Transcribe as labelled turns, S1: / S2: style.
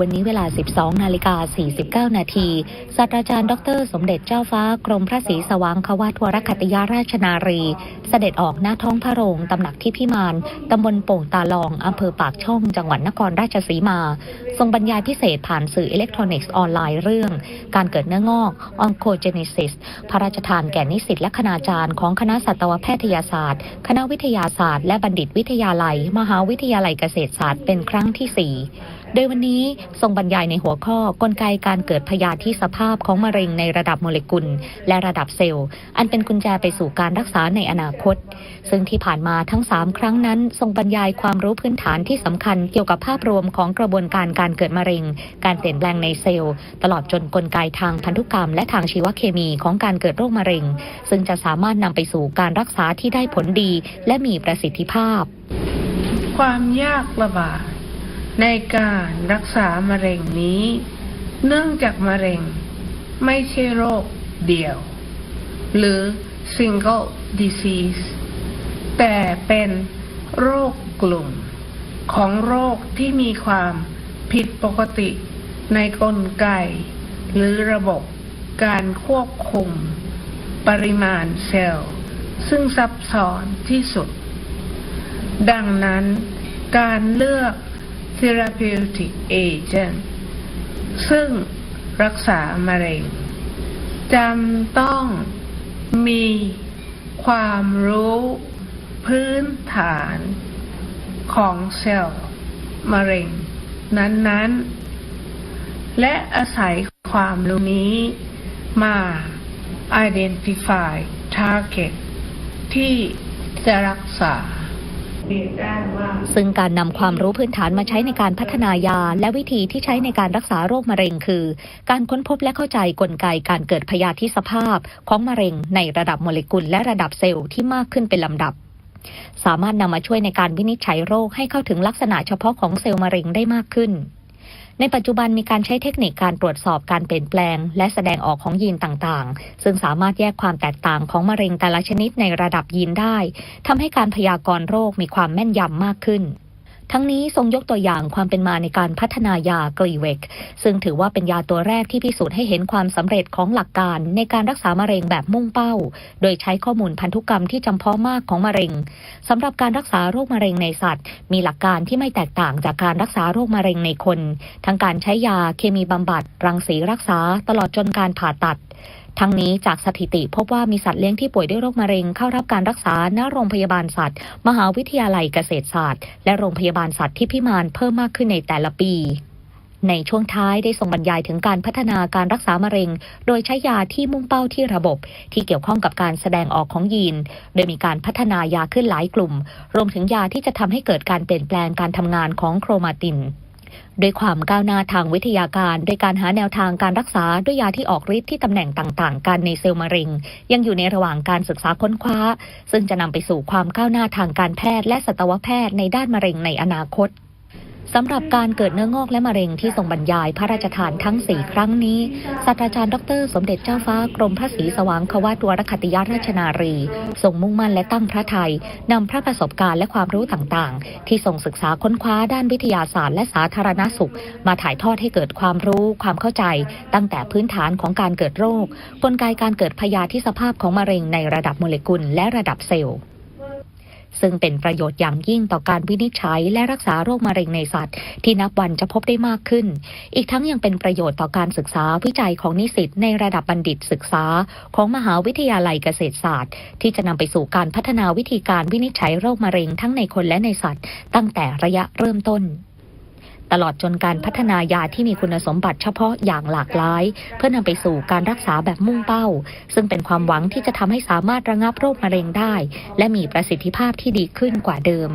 S1: วันนี้เวลา 12 นาฬิกา 49 นาทีศาสตราจารย์ดร สมเด็จเจ้าฟ้ากรมพระศรีสว่างควาทวรคัตยาราชนารี เสด็จออกหน้าท้องพระโรงตำหนักที่พิมานตำบลโป่งตาลองอำเภอปากช่อง จังหวัดนครราชสีมา ทรงบรรยายพิเศษผ่านสื่ออิเล็กทรอนิกส์ออนไลน์เรื่อง การเกิดเนื้องอก Oncogenesis พระราชทานแก่นิสิตและคณาจารย์ของคณะสัตวแพทยศาสตร์ คณะวิทยาศาสตร์ และบัณฑิตวิทยาลัย มหาวิทยาลัยเกษตรศาสตร์เป็นครั้งที่ 4 โดยวันนี้ทรงบรรยายในหัวข้อกลไกการเกิดพยาธิสภาพของมะเร็งในระดับโมเลกุล และระดับเซลล์ อันเป็นกุญแจไปสู่การรักษาในอนาคต ซึ่งที่ผ่านมาทั้ง 3 ครั้งนั้น ทรงบรรยายความรู้พื้นฐานที่สำคัญเกี่ยวกับภาพรวมของกระบวนการการเกิดมะเร็ง การเปลี่ยนแปลงในเซลล์ ตลอดจนกลไกทางพันธุกรรม และทางชีวเคมีของการเกิดโรคมะเร็ง ซึ่งจะสามารถนำไปสู่การรักษาที่ได้ผลดี และมีประสิทธิภาพ
S2: ความยากลำบาก ในการรักษามะเร็งนี้ เนื่องจากมะเร็ง ไม่ใช่โรคเดี่ยว หรือ single disease แต่เป็นโรคกลุ่ม ของโรคที่มีความผิดปกติในกลไก หรือระบบการควบคุม ปริมาณเซลล์ ซึ่งซับซ้อนที่สุด ดังนั้นการเลือก therapeutic agent ซึ่งรักษามะเร็งจำต้องมีความรู้พื้นฐานของเซลล์มะเร็ง นั้นๆ และอาศัยความรู้นี้มา identify target ที่จะรักษา
S1: ซึ่งการนำความรู้พื้นฐานมาใช้ในการพัฒนายา และวิธีที่ใช้ในการรักษาโรคมะเร็งคือ การค้นพบและเข้าใจกลไกการเกิดพยาธิสภาพ ของมะเร็งในระดับโมเลกุลและระดับเซลล์ที่มากขึ้นเป็นลำดับ สามารถนำมาช่วยในการวินิจฉัยโรคให้เข้าถึงลักษณะเฉพาะของเซลล์มะเร็งได้มากขึ้น ในปัจจุบันมีการใช้เทคนิคการตรวจสอบการเปลี่ยนแปลง และแสดงออกของยีนต่างๆ ซึ่งสามารถแยกความแตกต่างของมะเร็งแต่ละชนิดในระดับยีนได้ทำให้การพยากรณ์โรคมีความแม่นยำมากขึ้น ทั้งนี้ทรงยกตัวอย่างความเป็นมาในการพัฒนายากรีเวกซึ่งถือว่าเป็นยาตัวแรกที่พิสูจน์ให้เห็นความสำเร็จของหลักการในการรักษามะเร็งแบบมุ่งเป้า โดยใช้ข้อมูลพันธุกรรมที่จำเพาะมากของมะเร็งสำหรับการรักษาโรคมะเร็งในสัตว์ มีหลักการที่ไม่แตกต่างจากการรักษาโรคมะเร็งในคน ทั้งการใช้ยาเคมีบำบัด รังสีรักษาตลอดจนการผ่าตัด ทั้งนี้จากสถิติพบว่ามีสัตว์เลี้ยงที่ป่วยด้วยโรคมะเร็งเข้ารับการรักษาณโรงพยาบาลสัตว์ มหาวิทยาลัยเกษตรศาสตร์ และโรงพยาบาลสัตว์ที่พิมานเพิ่มมากขึ้นในแต่ละปีในช่วงท้ายได้ทรงบรรยายถึงการพัฒนาการรักษามะเร็ง โดยใช้ยาที่มุ่งเป้าที่ระบบ ที่เกี่ยวข้องกับการแสดงออกของยีน โดยมีการพัฒนายาขึ้นหลายกลุ่ม รวมถึงยาที่จะทำให้เกิดการเปลี่ยนแปลงการทำงานของโครมาติน ด้วยความก้าวหน้าทางวิทยาการ โดยการหาแนวทางการรักษาด้วยยาที่ออกฤทธิ์ที่ตำแหน่งต่างๆ กันในเซลล์มะเร็ง ยังอยู่ในระหว่างการศึกษาค้นคว้า ซึ่งจะนำไปสู่ความก้าวหน้าทางการแพทย์และสัตวแพทย์ในด้านมะเร็งในอนาคต สำหรับการเกิดเนื้องอกและมะเร็งที่ทรงบรรยายพระราชทานทั้ง 4 ครั้งนี้ศาสตราจารย์ดร สมเด็จเจ้าฟ้ากรมพระศรีสว่างควาตัวรคัตยราชนารี ทรงมุ่งมั่นและตั้งพระไทยนำพระประสบการณ์และความรู้ต่างๆ ที่ทรงศึกษาค้นคว้าด้านวิทยาศาสตร์ และสาธารณสุข มาถ่ายทอดให้เกิดความรู้ ความเข้าใจ ตั้งแต่พื้นฐานของการเกิดโรค กลไกการเกิดพยาธิสภาพของมะเร็งในระดับโมเลกุลและระดับเซลล์ ซึ่งเป็นประโยชน์อย่างยิ่งต่อการวินิจฉัยและรักษาโรคมะเร็งในสัตว์ ที่นับวันจะพบได้มากขึ้น อีกทั้งยังเป็นประโยชน์ต่อการศึกษาวิจัยของนิสิตในระดับบัณฑิตศึกษา ของมหาวิทยาลัยเกษตรศาสตร์ ที่จะนำไปสู่การพัฒนาวิธีการวินิจฉัยโรคมะเร็งทั้งในคนและในสัตว์ ตั้งแต่ระยะเริ่มต้น ตลอดจนการพัฒนายาที่มีคุณสมบัติเฉพาะอย่างหลากหลาย เพื่อนำไปสู่การรักษาแบบมุ่งเป้า ซึ่งเป็นความหวังที่จะทำให้สามารถระงับโรคมะเร็งได้ และมีประสิทธิภาพที่ดีขึ้นกว่าเดิม